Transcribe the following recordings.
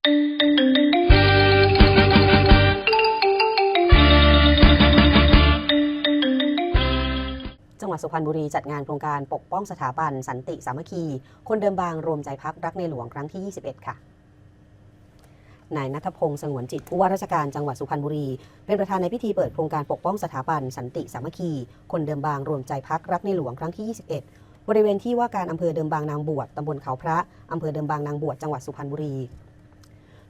จังหวัดสุพรรณบุรีจัดงานโครงการปกป้องสถาบัน สันติสามัคคี คนเดิมบางรวมใจพักรักในหลวงครั้งที่ 21 ค่ะนายนัทพงศ์สงวนจิตผู้ว่าราชการจังหวัดสุพรรณบุรี เป็นประธานในพิธีเปิดโครงการปกป้องสถาบัน สันติสามัคคี คนเดิมบางรวมใจพักรักในหลวงครั้งที่ 21 บริเวณที่ว่าการอำเภอเดิมบางนางบวชตำบลเขาพระอำเภอเดิมบางนางบวชจังหวัดสุพรรณบุรี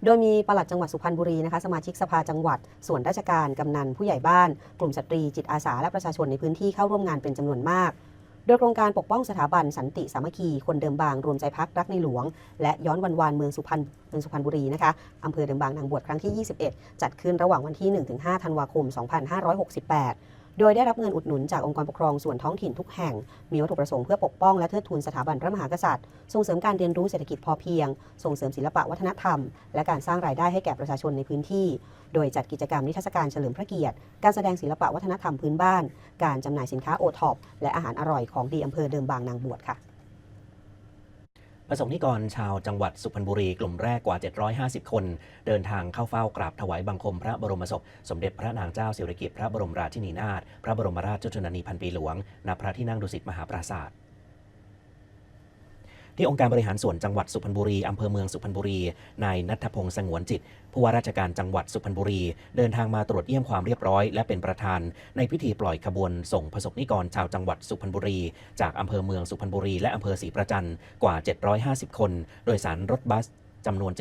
โดยมีปลัดจังหวัดสุพรรณบุรีนะคะสมาชิกสภาจังหวัด ส่วนราชการกำนันผู้ใหญ่บ้าน กลุ่มสตรีจิตอาสาและประชาชนในพื้นที่เข้าร่วมงานเป็นจำนวนมากโดยโครงการปกป้องสถาบันสันติสามัคคี คนเดิมบาง รวมใจพักรักในหลวง และย้อนวันวานเมืองสุพรรณเมืองสุพรรณบุรีนะคะอำเภอเดิมบางนางบวชครั้งที่ 21 จัดขึ้นระหว่างวันที่ 1-5 ธันวาคม 2568 โดยได้รับเงินอุดหนุนจากองค์กรปกครองส่วนท้องถิ่นทุกแห่ง มีวัตถุประสงค์เพื่อปกป้องและเทิดทูนสถาบันพระมหากษัตริย์ ส่งเสริมการเรียนรู้เศรษฐกิจพอเพียง ส่งเสริมศิลปะวัฒนธรรม และการสร้างรายได้ให้แก่ประชาชนในพื้นที่ โดยจัดกิจกรรมนิทรรศการเฉลิมพระเกียรติ การแสดงศิลปะวัฒนธรรมพื้นบ้าน การจำหน่ายสินค้าโอท็อปและอาหารอร่อยของดีอำเภอเดิมบางนางบวชค่ะ ประสงค์นิกรชาวจังหวัดสุพรรณบุรีกลุ่มแรกกว่า 750 คน เดินทางเข้าเฝ้ากราบถวายบังคมพระบรมศพ สมเด็จพระนางเจ้าสิริกิติ์พระบรมราชินีนาถพระบรมราชชนนีพันปีหลวงณพระที่นั่งดุสิตมหาปราสาท ที่องค์การบริหารส่วนจังหวัดสุพรรณบุรีอำเภอเมืองสุพรรณบุรีนายนัทพงศ์สงวนจิต ผู้ว่าราชการจังหวัดสุพรรณบุรี เดินทางมาตรวจเยี่ยมความเรียบร้อย และเป็นประธาน ในพิธีปล่อยขบวนส่งประสบนิกรชาวจังหวัดสุพรรณบุรี จากอำเภอเมืองสุพรรณบุรีและอำเภอศรีประจันกว่า 750 คน โดยสารรถบัส จำนวน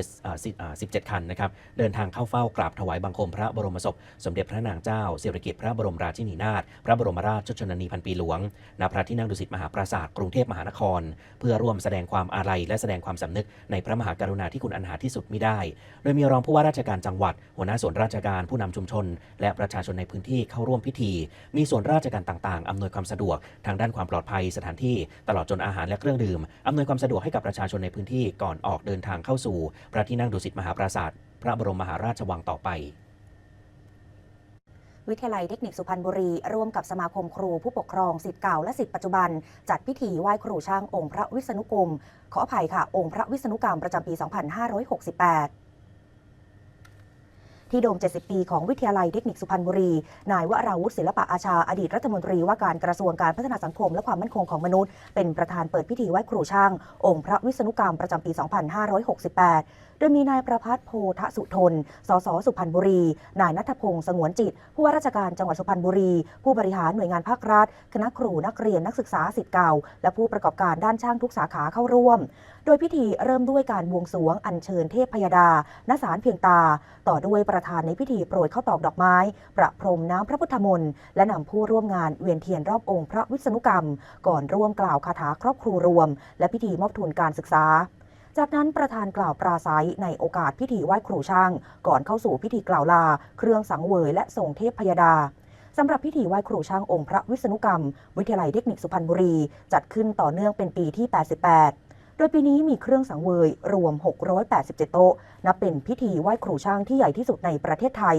17 คันนะครับเดินทางเข้าเฝ้ากราบถวายบังคมพระบรมศพ สมเด็จพระนางเจ้าสิริกิติ์พระบรมราชินีนาถพระบรมราชชนนีพันปีหลวงณพระที่นั่งดุสิตมหาปราสาทกรุงเทพมหานคร เพื่อร่วมแสดงความอาลัยและแสดงความสำนึกในพระมหากรุณาธิคุณอันหาที่สุดมิได้ โดยมีรองผู้ว่าราชการจังหวัด หัวหน้าส่วนราชการผู้นำชุมชน และประชาชนในพื้นที่เข้าร่วมพิธี มีส่วนราชการต่างๆอำนวยความสะดวกทางด้านความปลอดภัยสถานที่ ตลอดจนอาหารและเครื่องดื่มอำนวยความสะดวกให้กับประชาชนในพื้นที่ก่อนออกเดินทางเข้าสู่พระที่นั่งดุสิตมหาปราสาทพระบรมมหาราชวังต่อไปวิทยาลัยเทคนิคสุพรรณบุรี ร่วมกับสมาคมครูผู้ปกครองสิทธิ์เก่าและสิทธิ์ปัจจุบัน จัดพิธีไหว้ครูช่างองค์พระวิษณุกรม ขออภัยค่ะ องค์พระวิษณุกรรมประจำปี 2568 ที่โดม 70 ปี ของวิทยาลัยเทคนิคสุพรรณบุรี นายวราวุฒิศิลปะอาชา อดีตรัฐมนตรีว่าการกระทรวงการพัฒนาสังคมและความมั่นคงของมนุษย์ เป็นประธานเปิดพิธีไหว้ครูช่าง องค์พระวิษณุกรรมประจำปี 2568 โดยมีนายประพัฒน์โพธสุทน สสสุพรรณบุรี นายนัทพงศ์สงวนจิต ผู้ว่าราชการจังหวัดสุพรรณบุรี ผู้บริหารหน่วยงานภาครัฐ คณะครูนักเรียนนักศึกษาสิทธิ์เก่า และผู้ประกอบการด้านช่างทุกสาขาเข้าร่วม โดยพิธีเริ่มด้วยการบวงสรวงอัญเชิญเทพพยดาณศาลเพียงตา ต่อด้วยประธานในพิธีโปรยข้าวตอกดอกไม้ ประพรมน้ำพระพุทธมนต์และนำผู้ร่วมงานเวียนเทียนรอบองค์พระวิษณุกรรม ก่อนร่วมกล่าวคาถาครอบครูรวม และพิธีมอบทุนการศึกษา จากนั้นประธานกล่าวปราศัยในโอกาสพิธีไหว้ครูช่าง ก่อนเข้าสู่พิธีกล่าวลา เครื่องสังเวยและส่งเทพพยดาสำหรับพิธีไหว้ครูช่างองค์พระวิษณุกรรม วิทยาลัยเทคนิคสุพรรณบุรี จัดขึ้นต่อเนื่องเป็นปีที่ 88 โดยปีนี้มีเครื่องสังเวย รวม 687 โต๊ะ นับเป็นพิธีไหว้ครูช่างที่ใหญ่ที่สุดในประเทศไทย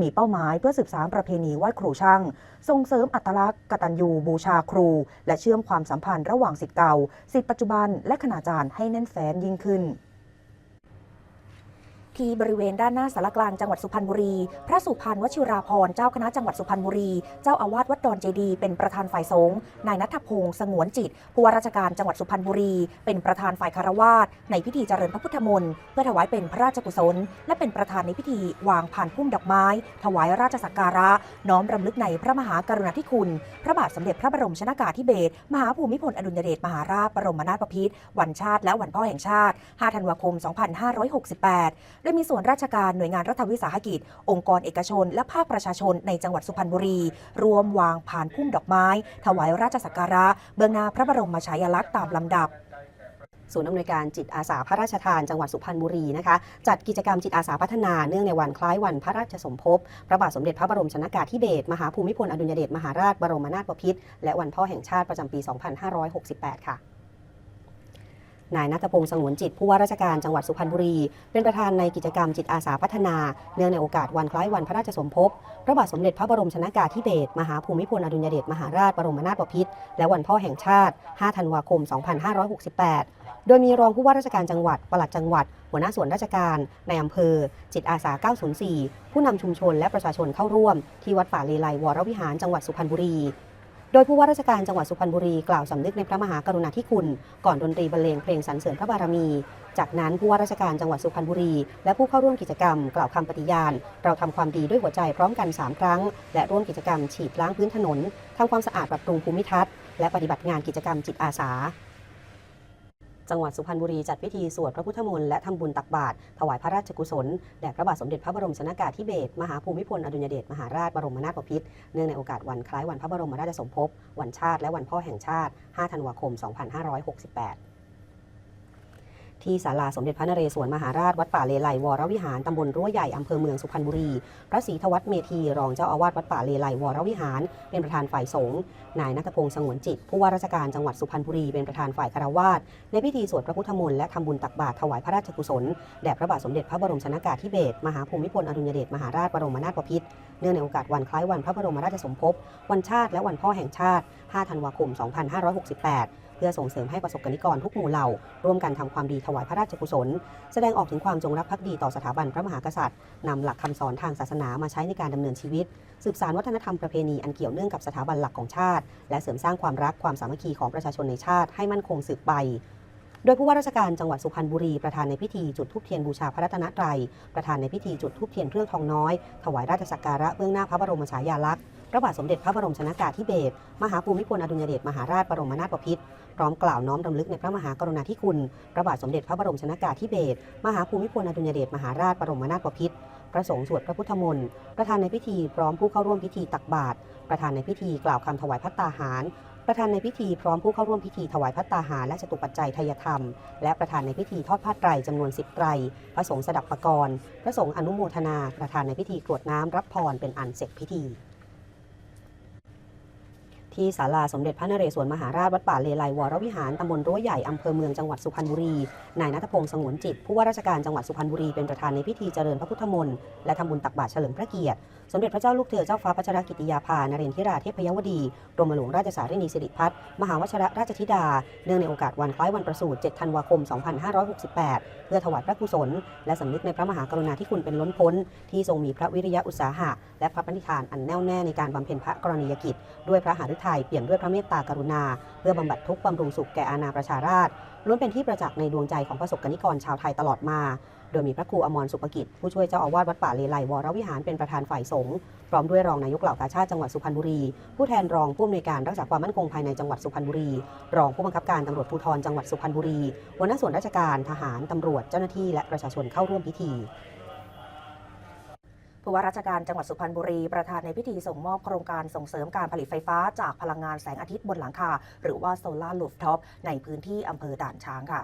มีเป้าหมายเพื่อสืบสานประเพณีไหว้ครูช่าง ส่งเสริมอัตลักษณ์กตัญญูบูชาครู และเชื่อมความสัมพันธ์ระหว่างสิทธิ์เก่าสิทธิ์ปัจจุบันและคณาจารย์ให้แน่นแฟ้นยิ่งขึ้น ที่บริเวณด้านหน้าสารกลางจังหวัดสุพรรณบุรี พระสุพรรณวชิราภรณ์เจ้าคณะจังหวัดสุพรรณบุรี เจ้าอาวาสวัดดอนเจดีย์เป็นประธานฝ่ายสงฆ์ นายนัทพงศ์สงวนจิต ผู้ว่าราชการจังหวัดสุพรรณบุรี เป็นประธานฝ่ายคารวาสในพิธีเจริญพระพุทธมนต์เพื่อถวายเป็นพระราชกุศล และเป็นประธานในพิธีวางผ่านพุ่มดอกไม้ ถวายราชสักการะ น้อมรำลึกในพระมหากรุณาธิคุณ พระบาทสมเด็จพระบรมชนากาธิเบศร มหาภูมิพลอดุลยเดชมหาราชบรมนาถบพิตรวันชาติและวันพ่อแห่งชาติ 5 ธันวาคม 2568โดยมีส่วนราชการหน่วยงานรัฐวิสาหกิจ องค์กรเอกชน และภาคประชาชนในจังหวัดสุพรรณบุรี รวมวางผ่านพุ่มดอกไม้ ถวายราชสักการะ เบื้องหน้าพระบรมฉายาลักษณ์ตามลำดับศูนย์อำนวยการจิตอาสาพระราชทานจังหวัดสุพรรณบุรีนะคะจัดกิจกรรมจิตอาสาพัฒนาเนื่องในวันคล้ายวันพระราชสมภพพระบาทสมเด็จพระบรมชนากาธิเบศรมหาภูมิพลอดุลยเดชมหาราชบรมนาถบพิตรและวันพ่อแห่งชาติประจำปี 2568 ค่ะ นายนัทพงศ์สงวนจิตผู้ว่าราชการจังหวัดสุพรรณบุรี เป็นประธานในกิจกรรมจิตอาสาพัฒนา เนื่องในโอกาสวันคล้ายวันพระราชสมภพ พระบาทสมเด็จพระบรมชนากาธิเบศรมหาภูมิพลอดุลยเดชมหาราชบรมนาถบพิตรและวันพ่อแห่งชาติ 5 ธันวาคม 2568 โดยมีรองผู้ว่าราชการจังหวัดปลัดจังหวัด หัวหน้าส่วนราชการ ในอำเภอ จิตอาสา 904 ผู้นำชุมชนและประชาชนเข้าร่วม ที่วัดป่าเลไลวรวิหารจังหวัดสุพรรณบุรี โดยผู้ว่าราชการจังหวัดสุพรรณบุรีกล่าวสำนึกในพระมหากรุณาธิคุณ ก่อนดนตรีบรรเลงเพลงสรรเสริญพระบารมี จากนั้นผู้ว่าราชการจังหวัดสุพรรณบุรี และผู้เข้าร่วมกิจกรรม กล่าวคำปฏิญาณ เราทำความดีด้วยหัวใจพร้อมกัน 3 ครั้ง และร่วมกิจกรรมฉีดล้างพื้นถนนทำความสะอาดปรับปรุงภูมิทัศน์และปฏิบัติงานกิจกรรมจิตอาสา จังหวัดสุพรรณบุรีจัดพิธีสวดพระพุทธมนต์และทำบุญตักบาตรถวายพระราชกุศลแด่พระบาทสมเด็จพระบรมชนากาธิเบศรมหาภูมิพลอดุลยเดชมหาราชบรมนาถบพิตรเนื่องในโอกาสวันคล้ายวันพระบรมราชสมภพวันชาติและวันพ่อแห่งชาติ 5 ธันวาคม 2568 ที่ศาลาสมเด็จพระนเรศวรมหาราชวัดป่าเลไลวรวิหารตำบลรั้วใหญ่อำเภอเมืองสุพรรณบุรี พระศรีธวัฒเมธีรองเจ้าอาวาสวัดป่าเลไลวรวิหาร เป็นประธานฝ่ายสงฆ์นายนัทพงษ์สงวนจิต ผู้ว่าราชการจังหวัดสุพรรณบุรีเป็นประธานฝ่ายคารวาสในพิธีสวดพระพุทธมนต์และทำบุญตักบาตรถวายพระราชกุศลแด่พระบาทสมเด็จพระบรมชนากาธิเบศรมหาภูมิพลอดุลยเดชมหาราชบรมนาถบพิตรเนื่องในโอกาสวันคล้ายวันพระบรมราชสมภพวันชาติและวันพ่อแห่งชาติ 5 ธันวาคม 2568 พื่อส่งเสริมให้ประสบกนิกรทุกหมู่เหล่า ร่วมกันทำความดีถวายพระราชกุศล แสดงออกถึงความจงรักภักดีต่อสถาบันพระมหากษัตริย์นำหลักคำสอนทางศาสนามาใช้ในการดำเนินชีวิต สืบสานวัฒนธรรมประเพณีอันเกี่ยวเนื่องกับสถาบันหลักของชาติ และเสริมสร้างความรักความสามัคคีของประชาชนในชาติให้มั่นคงสืบไปโดยผู้ว่าราชการจังหวัดสุพรรณบุรีประธานในพิธีจุดธูปเทียนบูชาพระรัตนตรัยประธานในพิธีจุดธูปเทียนเครื่องทองน้อย ถวายราชสักการะเบื้องหน้าพระบรมฉายาลักษณ์ ระบาทสมเด็จพระบรมชนากาธิเบศรมหาภูมิพลอดุลยเดชมหาราชบรมนาถบพิตรพร้อมกล่าวน้อมรำลึกในพระมหากรุณาธิคุณพระบาทสมเด็จพระบรมชนากาธิเบศรมหาภูมิพลอดุลยเดชมหาราชบรมนาถบพิตรพระสงฆ์สวดพระพุทธมนต์ประธานในพิธีพร้อมผู้เข้าร่วมพิธีตักบาตรประธานในพิธีกล่าวคำถวายพัตตาหาร ประธานในพิธีพร้อมผู้เข้าร่วมพิธีถวายพัตตาหารและจตุปัจจัยทายธรรม และประธานในพิธีทอดผ้าไตรจำนวน10ไตรพระสงฆ์สดับประกรณ์พระสงฆ์อนุโมทนา ประธานในพิธีกรวดน้ำรับพรเป็นอันเสร็จพิธี ที่ศาลาสมเด็จพระนเรศวรมหาราชวัดป่าเลไลวรวิหารตำบลรั้วใหญ่อำเภอเมืองจังหวัดสุพรรณบุรี นายนัทพงศ์สงวนจิต ผู้ว่าราชการจังหวัดสุพรรณบุรีเป็นประธานในพิธีเจริญพระพุทธมนต์และทำบุญตักบาตรเฉลิมพระเกียรติ สมเด็จพระเจ้าลูกเธอเจ้าฟ้าพัชรกิติยาภานเรนทิราเทพยวดีกรมหลวงราชสารินีสิริพัฒน์มหาวชรราชธิดา เนื่องในโอกาสวันคล้ายวันประสูติ 7 ธันวาคม 2568 เพื่อถวายพระกุศล และสำนึกในพระมหากรุณาธิคุณเป็นล้นพ้น ที่ทรงมีพระวิริยะอุตสาหะ และพระปณิธานอันแน่วแน่ในการบำเพ็ญพระกรณียกิจ ด้วยพระหฤทัยเปี่ยมด้วยพระเมตตากรุณา เพื่อบำบัดทุกข์บำรุงสุขแก่อาณาประชาราษล้วนเป็นที่ประจักษ์ในดวงใจของประสบกนิกรชาวไทยตลอดมา โดยมีพระครูอมรสุภกิจ ผู้ช่วยเจ้าอาวาสวัดป่าเลไลวรวิหารเป็นประธานฝ่ายสงฆ์พร้อมด้วยรองนายกเหล่ากาชาติจังหวัดสุพรรณบุรี ผู้แทนรองผู้อำนวยการรักษาความมั่นคงภายในจังหวัดสุพรรณบุรี รองผู้บังคับการตำรวจภูธรจังหวัดสุพรรณบุรีหัวหน้าส่วนราชการทหารตำรวจเจ้าหน้าที่และประชาชนเข้าร่วมพิธีผู้ว่าราชการจังหวัดสุพรรณบุรี ประธานในพิธีส่งมอบโครงการส่งเสริมการผลิตไฟฟ้าจากพลังงานแสงอาทิตย์บนหลังคา หรือว่าโซลาร์ลูฟท็อปในพื้นที่อำเภอด่านช้างค่ะ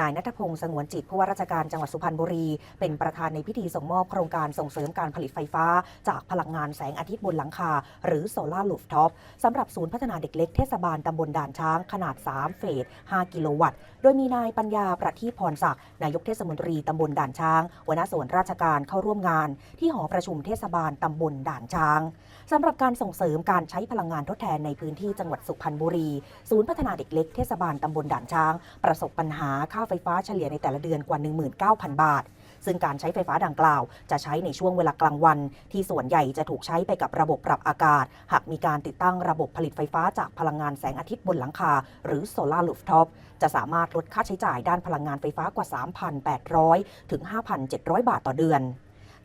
นายนัทพงษ์สงวนจิตผู้ว่าราชการจังหวัดสุพรรณบุรี เป็นประธานในพิธีส่งมอบโครงการส่งเสริมการผลิตไฟฟ้า จากพลังงานแสงอาทิตย์บนหลังคา หรือโซลาร์ลูฟท็อปสำหรับศูนย์พัฒนาเด็กเล็กเทศบาลตำบลด่านช้างขนาด 3 เฟส 5 กิโลวัตต์ โดยมีนายปัญญาประทีปพรศักดิ์นายกเทศมนตรีตำบลด่านช้างหัวหน้าส่วนราชการเข้าร่วมงาน ที่หอประชุมเทศบาลตำบลด่านช้างสำหรับการส่งเสริมการใช้พลังงานทดแทนในพื้นที่จังหวัดสุพรรณบุรี ศูนย์พัฒนาเด็กเล็กเทศบาลตำบลด่านช้าง ประสบปัญหาค่าาไฟฟ้าเฉลี่ยในแต่ละเดือนกว่า 19,000 บาท ซึ่งการใช้ไฟฟ้าดังกล่าว จะใช้ในช่วงเวลากลางวัน ที่ส่วนใหญ่จะถูกใช้ไปกับระบบปรับอากาศ หากมีการติดตั้งระบบผลิตไฟฟ้าจากพลังงานแสงอาทิตย์บนหลังคา หรือโซลาร์ลูฟท็อปจะสามารถลดค่าใช้จ่ายด้านพลังงานไฟฟ้ากว่า 3,800 ถึง 5,700 บาทต่อเดือน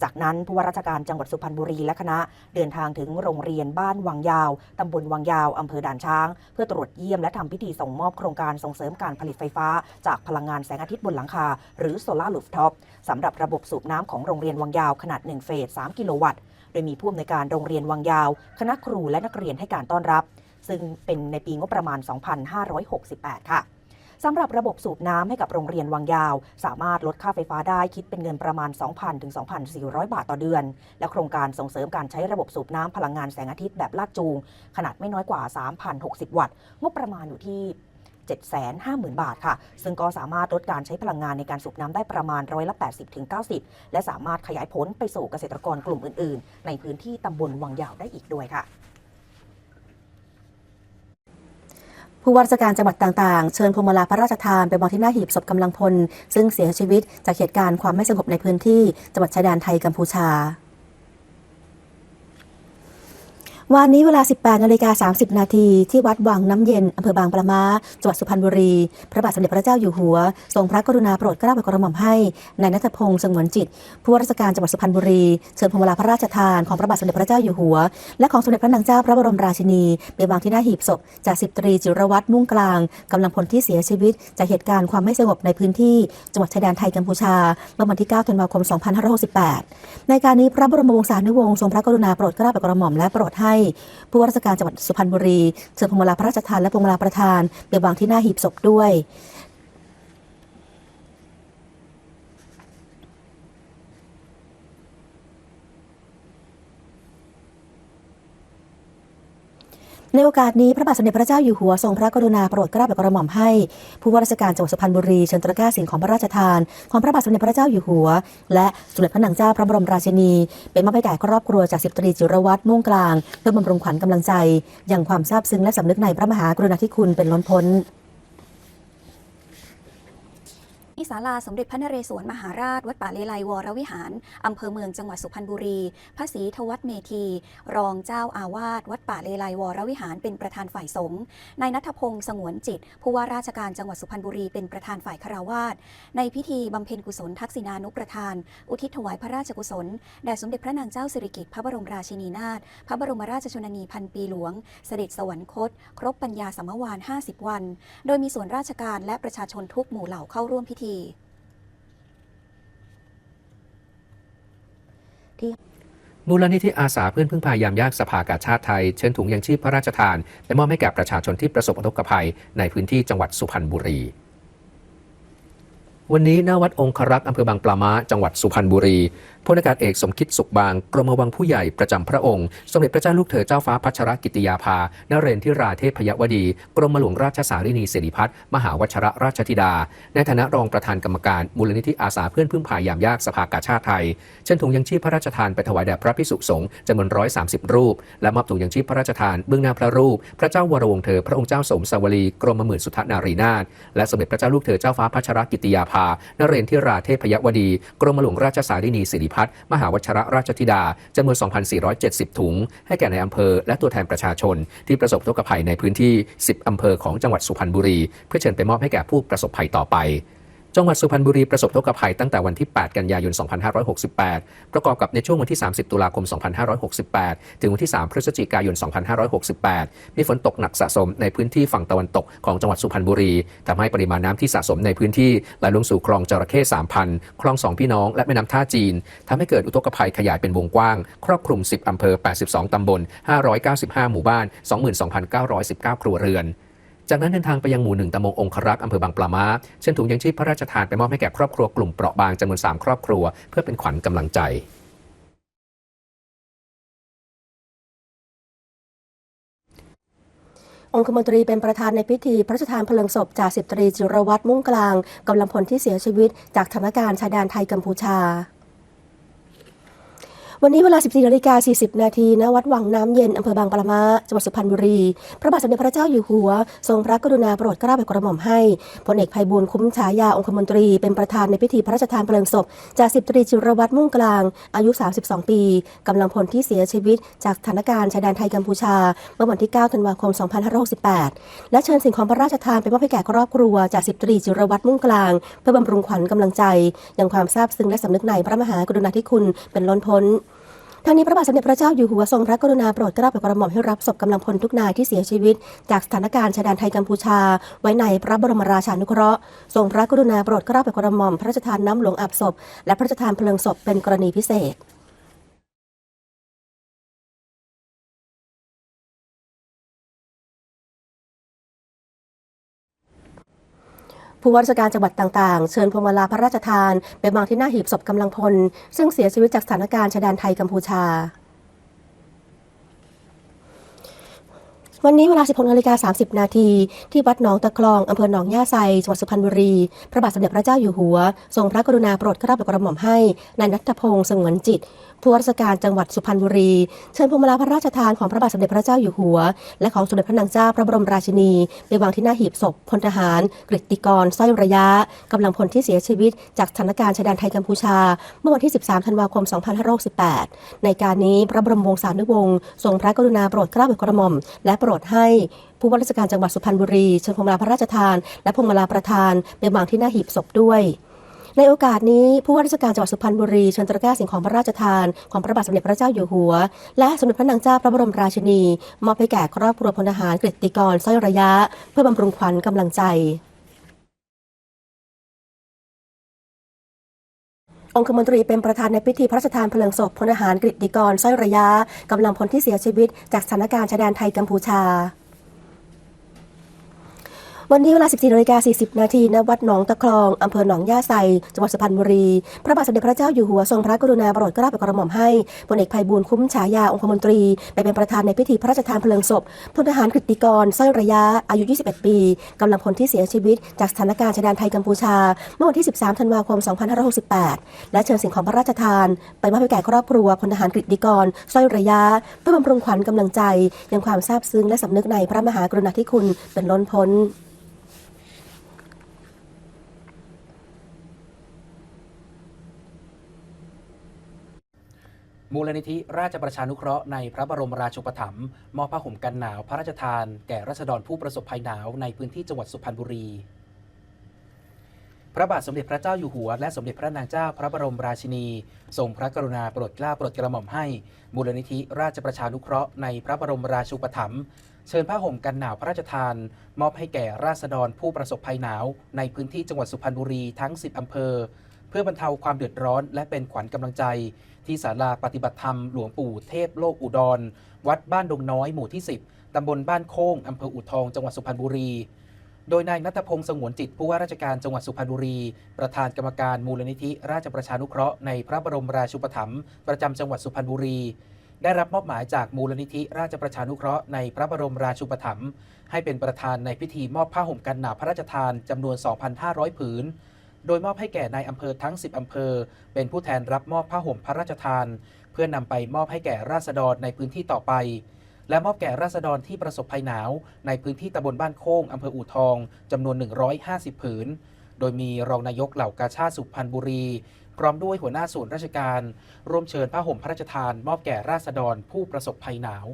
จากนั้นผู้ว่าราชการจังหวัดสุพรรณบุรีและคณะ เดินทางถึงโรงเรียนบ้านวังยาวตำบลวังยาวอำเภอด่านช้าง เพื่อตรวจเยี่ยมและทำพิธีส่งมอบโครงการส่งเสริมการผลิตไฟฟ้า จากพลังงานแสงอาทิตย์บนหลังคา หรือโซลาร์ลูฟท็อปสำหรับระบบสูบน้ำของโรงเรียนวังยาวขนาด1เฟส3กิโลวัตต์โดยมีผู้อำนวยการโรงเรียนวังยาว คณะครูและนักเรียนให้การต้อนรับ ซึ่งเป็นในปีงบประมาณ 2568 ค่ะ สำหรับระบบสูบน้ำให้กับโรงเรียนวังยาว สามารถลดค่าไฟฟ้าได้คิดเป็นเงินประมาณ 2,000ถึง2,400 บาทต่อเดือน และโครงการส่งเสริมการใช้ระบบสูบน้ำพลังงานแสงอาทิตย์แบบลากจูง ขนาดไม่น้อยกว่า 3,060 วัตต์งบประมาณอยู่ที่750,000 บาทค่ะ ซึ่งก็สามารถลดการใช้พลังงานในการสูบน้ำได้ประมาณร้อยละ 80ถึง90 และสามารถขยายผลไปสู่เกษตรกรกลุ่มอื่น ๆ ในพื้นที่ตำบลวังยาวได้อีกด้วยค่ะ ผู้ว่าราชการจังหวัดต่างๆ เชิญพวงมาลาพระราชทานไปมองที่หน้าหีบศพกำลังพล ซึ่งเสียชีวิตจากเหตุการณ์ความไม่สงบในพื้นที่จังหวัดชายแดนไทยกัมพูชา วันนี้เวลา 18นาฬิกา30 นาทีที่วัดวังน้ำเย็นอำเภอบางปละมาจังหวัดสุพรรณบุรี พระบาทสมเด็จพระเจ้าอยู่หัว ทรงพระกรุณาโปรดเกล้าโปรดกระหม่อมให้นายนัทพงษ์สงวนจิต ผู้ว่าราชการจังหวัดสุพรรณบุรี เชิญพวงมาลาพระราชทานของพระบาทสมเด็จพระเจ้าอยู่หัว และของสมเด็จพระนางเจ้าพระบรมราชินีไปวางที่หน้าหีบศพจากสิบตรีจิรวัตรมุ่งกลางกำลังพลที่เสียชีวิต จากเหตุการณ์ความไม่สงบในพื้นที่จังหวัดชายแดนไทยกัมพูชาเมื่อวันที่9ธันวาคม 2568 ในการนี้พระบรมวงศานุวงศ์ทรงพระกรุณาโปรดเกล้าโปรดกระหม่อมและโปรดให้ผู้ว่าราชการจังหวัดสุพรรณบุรีเชิญพวงมาลาพระราชทานและพวงมาลาประธานไปวางที่หน้าหีบศพด้วย ในโอกาสนี้พระบาทสมเด็จพระเจ้าอยู่หัวทรงพระกรุณาโปรดเกล้าโปรดกระหม่อมให้ ผู้ว่าราชการจังหวัดสุพรรณบุรีเชิญตะกร้าสิ่งของพระราชทาน ของพระบาทสมเด็จพระเจ้าอยู่หัว และสมเด็จพระนางเจ้าพระบรมราชินี เป็นมอบให้แก่ครอบครัวจากสิบตรีจิรวัตรม่วงกลาง เพื่อบำรุงขวัญกำลังใจอย่างความซาบซึ้งและสำนึกในพระมหากรุณาธิคุณเป็นล้นพ้น ที่ศาลาสมเด็จพระนเรศวรมหาราช วัดป่าเลไลวรวิหาร อำเภอเมืองจังหวัดสุพรรณบุรี พระศรีทวัตเมธี รองเจ้าอาวาส วัดป่าเลไลวรวิหาร เป็นประธานฝ่ายสงฆ์ นายนัทพงศ์สงวนจิต ผู้ว่าราชการจังหวัดสุพรรณบุรี เป็นประธานฝ่ายคาราวาส ในพิธีบำเพ็ญกุศลทักษิณานุประทาน อุทิศถวายพระราชกุศล แด่สมเด็จพระนางเจ้าสิริกิติ์พระบรมราชินีนาถ พระบรมราชชนนีพันปีหลวง เสด็จสวรรคต ครบปัญญาสัมวาน 50 วัน โดยมีส่วนราชการและประชาชนทุกหมู่เหล่าเข้าร่วมพิธีมูลนิธิอาสาเพื่อนพึ่งพายามยากสภากาชาติไทย เชิญถุงยังชีพพระราชทาน และมอบให้แก่ประชาชนที่ประสบอุทกภัยในพื้นที่จังหวัดสุพรรณบุรี วันนี้หน้าวัดองครักษ์อำเภอบางปลาม้าจังหวัดสุพรรณบุรีพลอากาศเอกสมคิดสุขบาง กรมวังผู้ใหญ่ประจำพระองค์ สมเด็จพระเจ้าลูกเธอเจ้าฟ้าพัชรกิติยาภา นเรนทิราเทพยวดี กรมหลวงราชสารินีสิริพัฒน์มหาวชรราชธิดา ในฐานะรองประธานกรรมการ มูลนิธิอาสาเพื่อนพึ่งพายามยากสภากาชาติไทย เชิญถุงยังชีพพระราชทานไปถวายแด่พระพิสุสงฆ์จำนวน130รูป และมอบถุงยังชีพพระราชทานเบื้องหน้าพระรูป พระเจ้าวรวงเธอพระองค์เจ้าสมสวลีกรมหมื่นสุทธนารีนาถและสมเด็จพระเจ้าลูกเธอเจ้าฟ้าพัชรกิติยาภานเรนทิราเทพยวดี กรมหลวงราชสารินีสิริพัฒน์มหาวชรราชธิดาจำนวน 2,470 ถุง ให้แก่ในอำเภอ และตัวแทนประชาชน ที่ประสบทุกภัยในพื้นที่ 10 อำเภอของจังหวัดสุพรรณบุรี เพื่อเชิญไปมอบให้แก่ผู้ประสบภัยต่อไป จังหวัดสุพรรณบุรีประสบทุกภัยตั้งแต่วันที่ 8 กันยายน 2568 ประกอบกับในช่วงวันที่ 30 ตุลาคม 2568 ถึงวันที่ 3 พฤศจิกายน 2568 มีฝนตกหนักสะสมในพื้นที่ฝั่งตะวันตกของจังหวัดสุพรรณบุรีทำให้ปริมาณน้ำที่สะสมในพื้นที่ไหลลงสู่คลองจระเข้3,000 คลองสองพี่น้องและแม่น้ำท่าจีนทำให้เกิดอุทกภัยขยายเป็นวงกว้าง ครอบคลุม 10อำเภอ 82ตำบล 595 หมู่บ้าน 22,919 ครัวเรือน จากนั้นเดินทางไปยังหมู่หนึ่งตำบลองครักษ์อำเภอบางปลามาเชิญถุงยังชีพพระราชทานไปมอบให้แก่ครอบครัวกลุ่มเปราะบางจำนวน3ครอบครัว เพื่อเป็นขวัญกำลังใจองคมนตรีเป็นประธานในพิธี พระราชทานเพลิงศพจ่าสิบตรีจิรวัตรมุ่งกลางกำลังพลที่เสียชีวิตจากสถานการณ์ชายแดนไทยกัมพูชา วันนี้เวลา 14นาฬิกา40 นาทีณวัดวังน้ำเย็นอำเภอบางปะมาจังหวัดสุพรรณบุรี พระบาทสมเด็จพระเจ้าอยู่หัว ทรงพระกรุณาโปรดเกล้าโปรดกระหม่อมให้พลเอกไพบูลคุ้มฉายาองคมนตรี เป็นประธานในพิธีพระราชทานเพลิงศพจ่าสิบตรีจิรวัตรมุ่งกลาง อายุ 32 ปีกำลังพลที่เสียชีวิต จากสถานการณ์ชายแดนไทยกัมพูชา เมื่อวันที่ 9 ธันวาคม 2568 และเชิญสิ่งของพระราชทานไปมอบให้แก่ครอบครัวจากสิบตรีจิรวัตรมุ่งกลาง เพื่อบำรุงขวัญกำลังใจยังความซาบซึ้งและสำนึกในพระมหากรุณาธิคุณเป็นล้นพ้น ทางนี้พระบาทสมเด็จพระเจ้าอยู่หัวทรงพระกรุณาโปรดเกล้าโปรดกระหม่อมให้รับศพกำลังพลทุกนายที่เสียชีวิต จากสถานการณ์ชายแดนไทยกัมพูชา ไว้ในพระบรมราชานุเคราะห์ทรงพระกรุณาโปรดเกล้าโปรดกระหม่อมพระราชทานน้ำหลวงอาบศพ และพระราชทานเพลิงศพเป็นกรณีพิเศษ ผู้ว่าราชการจังหวัดต่างๆ เชิญพวงมาลาพระราชทาน ไปวางที่หน้าหีบศพกำลังพล ซึ่งเสียชีวิตจากสถานการณ์ชายแดนไทยกัมพูชา วันนี้เวลา 16นาฬิกา30 นาที ที่วัดหนองตะคลอง อำเภอหนองย่าไซ จังหวัดสุพรรณบุรี พระบาทสมเด็จพระเจ้าอยู่หัว ทรงพระกรุณาโปรดเกล้าโปรดกระหม่อมให้นายนัทพงศ์สงวนจิต ผู้ว่าราชการจังหวัดสุพรรณบุรี เชิญพวงมาลาพระราชทานของพระบาทสมเด็จพระเจ้าอยู่หัว และของสมเด็จพระนางเจ้าพระบรมราชินี ไปวางที่หน้าหีบศพพลทหาร กฤติกรสร้อยระยะกำลังพลที่เสียชีวิต จากสถานการณ์ชายแดนไทยกัมพูชา เมื่อวันที่ 13 ธันวาคม 2568 ในการนี้พระบรมวงศานุวงศ์ทรงพระกรุณาโปรดเกล้าโปรดกระหม่อมและรดให้ผู้ว่าราชการจังหวัดสุพรรณบุรีเชิญพวงมาลาพระราชทาน และพวงมาลาประธานไปวางที่หน้าหีบศพด้วยในโอกาสนี้ผู้ว่าราชการจังหวัดสุพรรณบุรีเชิญตะกร้าสิ่งของพระราชทาน ของพระบาทสมเด็จพระเจ้าอยู่หัว และสมเด็จพระนางเจ้าพระบรมราชินี มอบให้แก่ครอบครัวพลทหารกฤติกรสร้อยระยะ เพื่อบำรุงขวัญกำลังใจ องคมนตรีเป็นประธานในพิธีพระราชทานเพลิงศพพลทหารกฤติกรสร้อยระยะกำลังพลที่เสียชีวิตจากสถานการณ์ชายแดนไทยกัมพูชา วันนี้เวลา 14นาฬิกา40 นาทีณวัดหนองตะคลองอำเภอหนองย่าไซจังหวัดสุพรรณบุรี พระบาทสมเด็จพระเจ้าอยู่หัวทรงพระกรุณาโปรดเกล้าโปรดกระหม่อมให้พลเอกไพบูลคุ้มฉายาองคมนตรี ไปเป็นประธานในพิธีพระราชทานเพลิงศพพลทหารกฤติกรสร้อยระยะอายุ 21 ปีกำลังพลที่เสียชีวิต จากสถานการณ์ชายแดนไทยกัมพูชา เมื่อวันที่ 13 ธันวาคม 2568 และเชิญสิ่งของพระราชทาน ไปมอบให้แก่ครอบครัวพลทหารกฤติกรสร้อยระยะเพื่อบำรุงขวัญกำลังใจยังความซาบซึ้งและสำนึกในพระมหากรุณาธิคุณเป็นล้นพ้น มูลนิธิราชประชานุเคราะห์ในพระบรมราชูปถัมภ์มอบผ้าห่มกันหนาวพระราชทาน แก่รัษฎรผู้ประสบภัยหนาวในพื้นที่จังหวัดสุพรรณบุรี พระบาทสมเด็จพระเจ้าอยู่หัว และสมเด็จพระนางเจ้าพระบรมราชินีทรงพระกรุณาโปรดเกล้าโปรดกระหม่อมให้ มูลนิธิราชประชานุเคราะห์ในพระบรมราชูปถัมภ์เชิญผ้าห่มกันหนาวพระราชทาน มอบให้แก่ราษฎรผู้ประสบภัยหนาวในพื้นที่จังหวัดสุพรรณบุรีทั้ง 10 อำเภอ เพื่อบรรเทาความเดือดร้อนและเป็นขวัญกำลังใจ ที่ศาลาปฏิบัติธรรมหลวงปู่เทพโลกอุดร วัดบ้านดงน้อยหมู่ที่ 10 ตำบลบ้านโค้งอำเภออู่ทอง จังหวัดสุพรรณบุรี โดยนายนัทพงศ์สงวนจิตผู้ว่าราชการจังหวัดสุพรรณบุรี ประธานกรรมการมูลนิธิ ราชประชานุเคราะห์ในพระบรมราชูปถัมภ์ประจำจังหวัดสุพรรณบุรีได้รับมอบหมายจากมูลนิธิราชประชานุเคราะห์ในพระบรมราชูปถัมภ์ให้เป็นประธานในพิธีมอบผ้าห่มกันหนาวพระราชทานจำนวน 2,500 ผืน โดยมอบให้แก่นายอำเภอทั้ง 10 อำเภอ เป็นผู้แทนรับมอบผ้าห่มพระราชทาน เพื่อนำไปมอบให้แก่ราษฎรในพื้นที่ต่อไป และมอบแก่ราษฎรที่ประสบภัยหนาว ในพื้นที่ตำบลบ้านโค้งอำเภออู่ทองจำนวน 150 ผืน โดยมีรองนายกเหล่ากาชาติสุพรรณบุรี พร้อมด้วยหัวหน้าส่วนราชการ ร่วมเชิญผ้าห่มพระราชทาน มอบแก่ราษฎรผู้ประสบภัยหนาว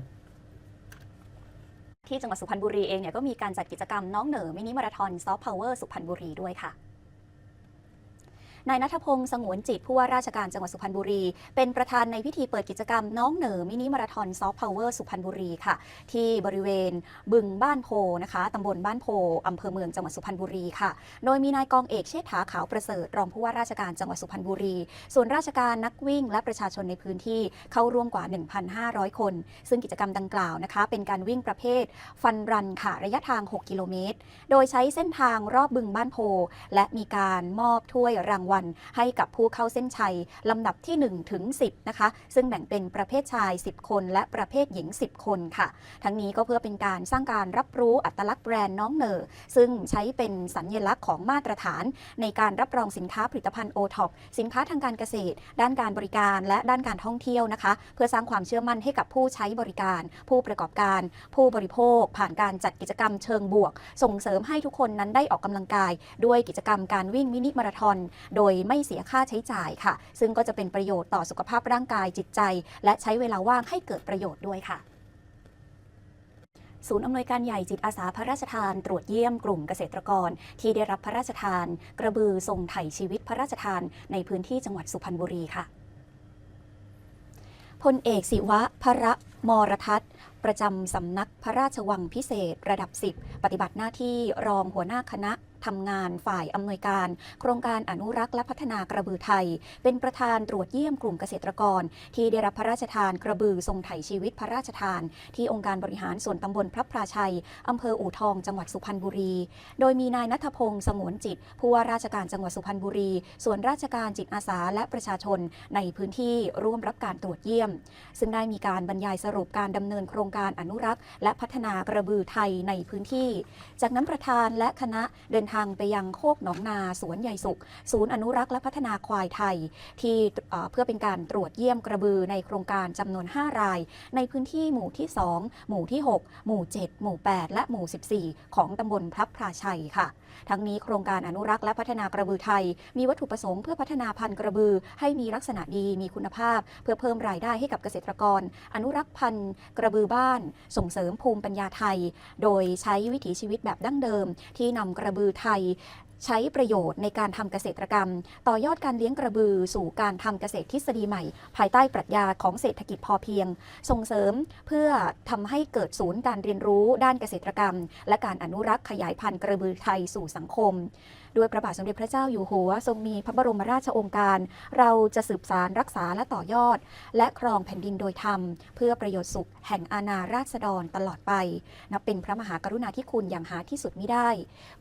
ที่จังหวัดสุพรรณบุรีเองเนี่ยก็มีการจัดกิจกรรมน้องเหนือมินิมาราธอนซอฟต์พาวเวอร์สุพรรณบุรีด้วยค่ะ นายนัทพงศ์สงวนจิตผู้ว่าราชการจังหวัดสุพรรณบุรี เป็นประธานในพิธีเปิดกิจกรรมน้องเหนือมินิมาราธอนซอฟต์พาวเวอร์สุพรรณบุรีค่ะ ที่บริเวณบึงบ้านโพนะคะตำบลบ้านโพอำเภอเมืองจังหวัดสุพรรณบุรีค่ะ โดยมีนายกองเอกเชษฐาขาวประเสริฐรองผู้ว่าราชการจังหวัดสุพรรณบุรี ส่วนราชการนักวิ่ง และประชาชนในพื้นที่เข้าร่วมกว่า 1,500 คน ซึ่งกิจกรรมดังกล่าวนะคะ เป็นการวิ่งประเภท ฟันรันค่ะ ระยะทาง 6 กิโลเมตร โดยใช้เส้นทางรอบบึงบ้านโพ และมีการมอบถ้วยรางวัลให้กับผู้เข้าเส้นชัยลำดับที่ 1 ถึง 10 นะคะ ซึ่งแบ่งเป็นประเภทชาย 10 คน และประเภทหญิง 10 คนค่ะ ทั้งนี้ก็เพื่อเป็นการสร้างการรับรู้อัตลักษณ์แบรนด์น้องเนอซึ่งใช้เป็นสัญลักษณ์ของมาตรฐาน ในการรับรองสินค้าผลิตภัณฑ์โอท็อปสินค้าทางการเกษตร ด้านการบริการและด้านการท่องเที่ยวนะคะ เพื่อสร้างความเชื่อมั่นให้กับผู้ใช้บริการ ผู้ประกอบการ ผู้บริโภค ผ่านการจัดกิจกรรมเชิงบวก ส่งเสริมให้ทุกคนนั้นได้ออกกำลังกาย ด้วยกิจกรรมการวิ่งมินิมาราธอนโดยไม่เสียค่าใช้จ่ายค่ะ ซึ่งก็จะเป็นประโยชน์ต่อสุขภาพร่างกายจิตใจ และใช้เวลาว่างให้เกิดประโยชน์ด้วยค่ะศูนย์อำนวยการใหญ่จิตอาสาพระราชทาน ตรวจเยี่ยมกลุ่มเกษตรกร ที่ได้รับพระราชทาน กระบือทรงไถ่ชีวิตพระราชทาน ในพื้นที่จังหวัดสุพรรณบุรีค่ะพลเอกศิวะพระมรทัศน์ประจำสำนักพระราชวังพิเศษ ระดับ 10 ปฏิบัติหน้าที่รองหัวหน้าคณะ ทำงานฝ่ายอำนวยการ โครงการอนุรักษ์และพัฒนากระบือไทย เป็นประธานตรวจเยี่ยมกลุ่มเกษตรกร ที่ได้รับพระราชทานกระบือทรงไถ่ชีวิตพระราชทาน ที่องค์การบริหารส่วนตำบลพระพราชัยอำเภออู่ทองจังหวัดสุพรรณบุรี โดยมีนายนัทพงศ์สงวนจิต ผู้ว่าราชการจังหวัดสุพรรณบุรี ส่วนราชการจิตอาสาและประชาชน ในพื้นที่ร่วมรับการตรวจเยี่ยม ซึ่งได้มีการบรรยายสรุปการดำเนินโครงการอนุรักษ์ และพัฒนากระบือไทยในพื้นที่ จากนั้นประธานและคณะเดินทางทางไปยังโคกหนองนาสวนใหญ่สุข ศูนย์อนุรักษ์และพัฒนาควายไทย ที่เอ่อเพื่อเป็นการตรวจเยี่ยมกระบือในโครงการจำนวน 5 ราย ในพื้นที่หมู่ที่ 2 หมู่ที่ 6 หมู่ 7 หมู่ 8 และหมู่ 14 ของตำบลพลับพราชัยค่ะ ทั้งนี้โครงการอนุรักษ์และพัฒนากระบือไทย มีวัตถุประสงค์เพื่อพัฒนาพันธุ์กระบือ ให้มีลักษณะดีมีคุณภาพ เพื่อเพิ่มรายได้ให้กับเกษตรกร อนุรักษ์พันธุ์กระบือบ้าน ส่งเสริมภูมิปัญญาไทย โดยใช้วิถีชีวิตแบบดั้งเดิม ที่นำกระบือไทยใช้ประโยชน์ในการทำเกษตรกรรม ต่อยอดการเลี้ยงกระบือสู่การทำเกษตรทฤษฎีใหม่ ภายใต้ปรัชญาของเศรษฐกิจพอเพียง ส่งเสริมเพื่อทำให้เกิดศูนย์การเรียนรู้ด้านเกษตรกรรม และการอนุรักษ์ขยายพันธุ์กระบือไทยสู่สังคม ด้วยพระบาทสมเด็จพระเจ้าอยู่หัว ทรงมีพระบรมราชโองการ เราจะสืบสารรักษาและต่อยอด และครองแผ่นดินโดยธรรม เพื่อประโยชน์สุขแห่งอาณาราษฎรตลอดไป นับเป็นพระมหากรุณาธิคุณอย่างหาที่สุดมิได้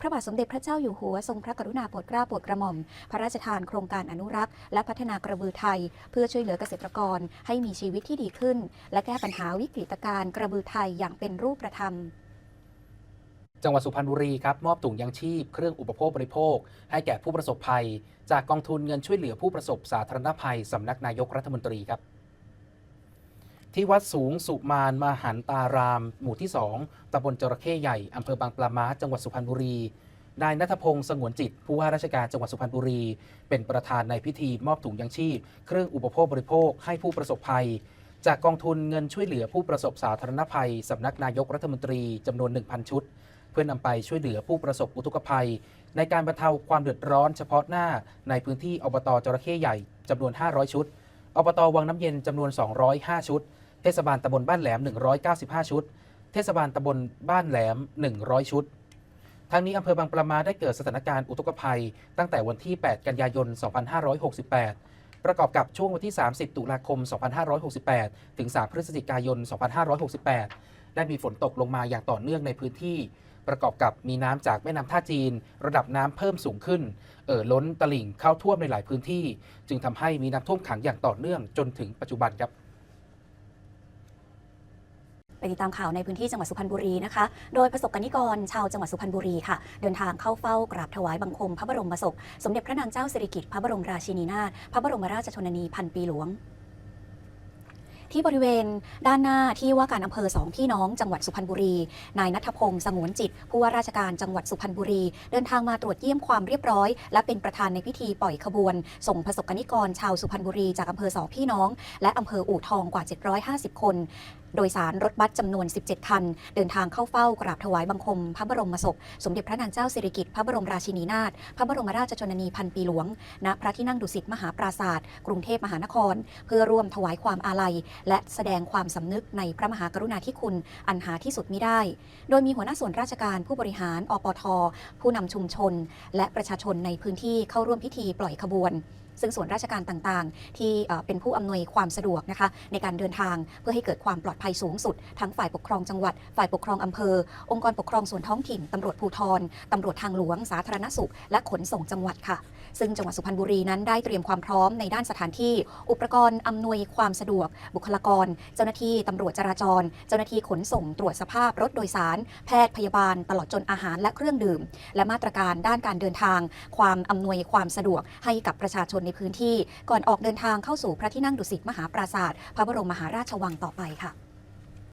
พระบาทสมเด็จพระเจ้าอยู่หัว ทรงพระกรุณาโปรดเกล้าโปรดกระหม่อม พระราชทานโครงการอนุรักษ์ และพัฒนากระบือไทย เพื่อช่วยเหลือเกษตรกรให้มีชีวิตที่ดีขึ้น และแก้ปัญหาวิกฤตการณ์กระบือไทยอย่างเป็นรูปธรรม จังหวัดสุพรรณบุรีครับมอบถุงยังชีพเครื่องอุปโภคบริโภค ให้แก่ผู้ประสบภัย จากกองทุนเงินช่วยเหลือผู้ประสบสาธารณภัยสำนักนายกรัฐมนตรีครับ ที่วัดสูงสุมานมหันตาราม หมู่ที่ 2ตำบลจระเข้ใหญ่อำเภอบางปลาม้าจังหวัดสุพรรณบุรีนายนัทพงศ์สงวนจิต ผู้ว่าราชการจังหวัดสุพรรณบุรี เป็นประธานในพิธีมอบถุงยังชีพ เครื่องอุปโภคบริโภคให้ผู้ประสบภัย จากกองทุนเงินช่วยเหลือผู้ประสบสาธารณภัยสำนักนายกรัฐมนตรีจำนวน 1,000 ชุด เพื่อนำไปช่วยเหลือผู้ประสบอุทกภัย ในการบรรเทาความเดือดร้อนเฉพาะหน้าในพื้นที่อบตจระเข้ใหญ่จำนวน 500 ชุด อบตวังน้ำเย็นจำนวน 205 ชุด เทศบาลตำบลบ้านแหลม 195 ชุด เทศบาลตำบลบ้านแหลม 100 ชุดทั้งนี้อำเภอบางปะมาได้เกิดสถานการณ์อุทกภัย ตั้งแต่วันที่ 8 กันยายน 2568 ประกอบกับช่วงวันที่ 30 ตุลาคม 2568 ถึง 3 พฤศจิกายน 2568 ได้มีฝนตกลงมาอย่างต่อเนื่องในพื้นที่ ประกอบกับมีน้ำจากแม่น้ำท่าจีน ระดับน้ำเพิ่มสูงขึ้น เอ่อล้นตลิ่งเข้าท่วมในหลายพื้นที่ จึงทำให้มีน้ำท่วมขังอย่างต่อเนื่องจนถึงปัจจุบันครับไปติดตามข่าวในพื้นที่จังหวัดสุพรรณบุรีนะคะ โดยประสบกนิกรชาวจังหวัดสุพรรณบุรีค่ะ เดินทางเข้าเฝ้ากราบถวายบังคมพระบรมศพ สมเด็จพระนางเจ้าสิริกิติ์พระบรมราชินีนาถ พระบรมราชชนนีพันปีหลวง ที่บริเวณด้านหน้าที่ว่าการอำเภอสองพี่น้องจังหวัดสุพรรณบุรี นายนัทพงศ์สงวนจิต ผู้ว่าราชการจังหวัดสุพรรณบุรี เดินทางมาตรวจเยี่ยมความเรียบร้อย และเป็นประธานในพิธีปล่อยขบวน ส่งประสบกนิกรชาวสุพรรณบุรีจากอำเภอสองพี่น้อง และอำเภออู่ทองกว่า 750 คน โดยสารรถบัสจำนวน 17 คัน เดินทางเข้าเฝ้ากราบถวายบังคม พระบรมศพ สมเด็จพระนางเจ้าสิริกิติ์พระบรมราชินีนาถพระบรมราชชนนีพันปีหลวง ณพระที่นั่งดุสิตมหาปราศาสตร์กรุงเทพมหานคร เพื่อร่วมถวายความอาลัย และแสดงความสำนึกในพระมหากรุณาธิคุณอันหาที่สุดมิได้ โดยมีหัวหน้าส่วนราชการผู้บริหารอปท ผู้นำชุมชน และประชาชนในพื้นที่เข้าร่วมพิธีปล่อยขบวนซึ่งส่วนราชการต่างๆ ที่เป็นผู้อำนวยความสะดวกนะคะในการเดินทางเพื่อให้เกิดความปลอดภัยสูงสุด ทั้งฝ่ายปกครองจังหวัด ฝ่ายปกครองอำเภอ องค์กรปกครองส่วนท้องถิ่นตำรวจภูธรตำรวจทางหลวง สาธารณสุข และขนส่งจังหวัดค่ะ ซึ่งจังหวัดสุพรรณบุรีนั้นได้เตรียมความพร้อมในด้านสถานที่ อุปกรณ์อำนวยความสะดวก บุคลากร เจ้าหน้าที่ตำรวจจราจร เจ้าหน้าที่ขนส่งตรวจสภาพรถโดยสาร แพทย์พยาบาล ตลอดจนอาหารและเครื่องดื่ม และมาตรการด้านการเดินทาง ความอำนวยความสะดวกให้กับประชาชนในพื้นที่ ก่อนออกเดินทางเข้าสู่พระที่นั่งดุสิตมหาปราศาสตร์พระบรมมหาราชวังต่อไปค่ะ